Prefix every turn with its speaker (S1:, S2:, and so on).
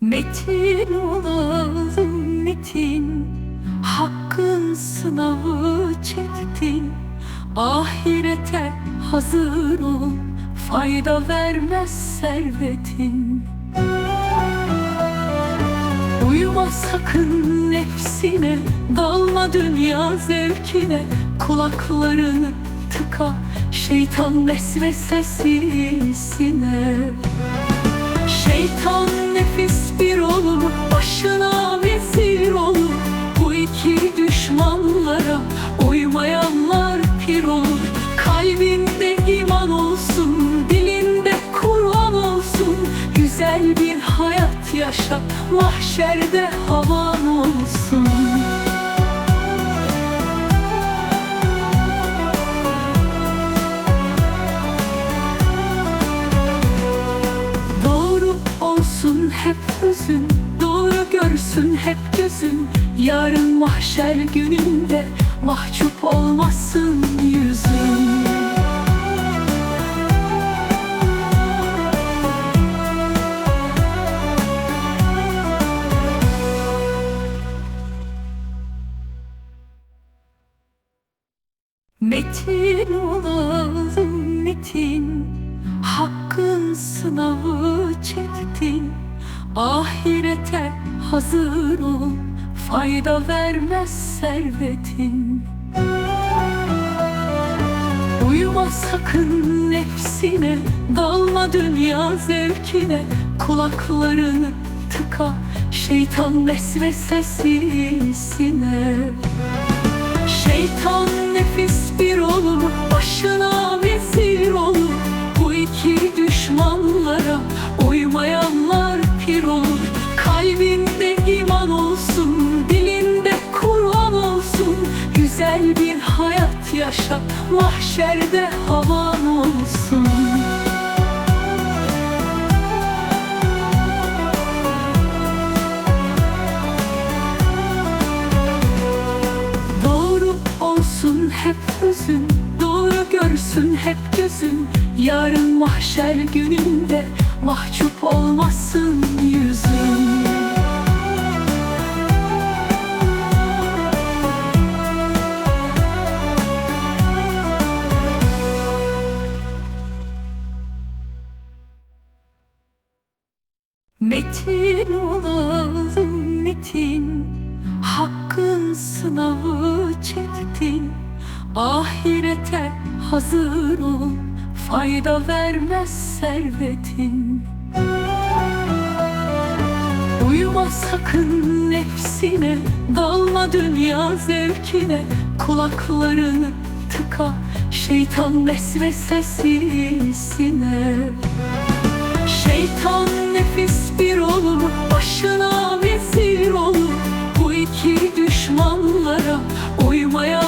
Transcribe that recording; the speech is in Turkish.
S1: Metin olalım metin Hakkın sınavı çektin. Ahirete hazır ol Fayda vermez servetin. Uyuma sakın nefsine Dalma dünya zevkine. Kulaklarını tıka Şeytan vesvesesine Şeytan nefis bir olur Başına vezir olur Bu iki düşmanlara Uymayanlar pir olur. Kalbinde iman olsun Dilinde Kur'an olsun. Güzel bir hayat yaşa Mahşerde havan olsun olsun hep özün Doğru görsün hep gözün. Yarın mahşer gününde Mahcup olmasın yüzün. Metin olalım metin Hakkın sınavı çektin Ahirete hazır ol Fayda vermez servetin. Uyuma sakın nefsine Dalma dünya zevkine. Kulaklarını tıka Şeytan vesvesesine yaşa Mahşerde havan olsun. Doğru olsun hep özün Doğru görsün hep gözün. Yarın mahşer gününde Mahcup olmasın yüzün Metin olalım metin. Hakkın sınavı çektin. Ahirete hazır ol Fayda vermez servetin. Uyuma sakın nefsine Dalma dünya zevkine. Kulaklarını tıka Şeytan vesvesesine way. Of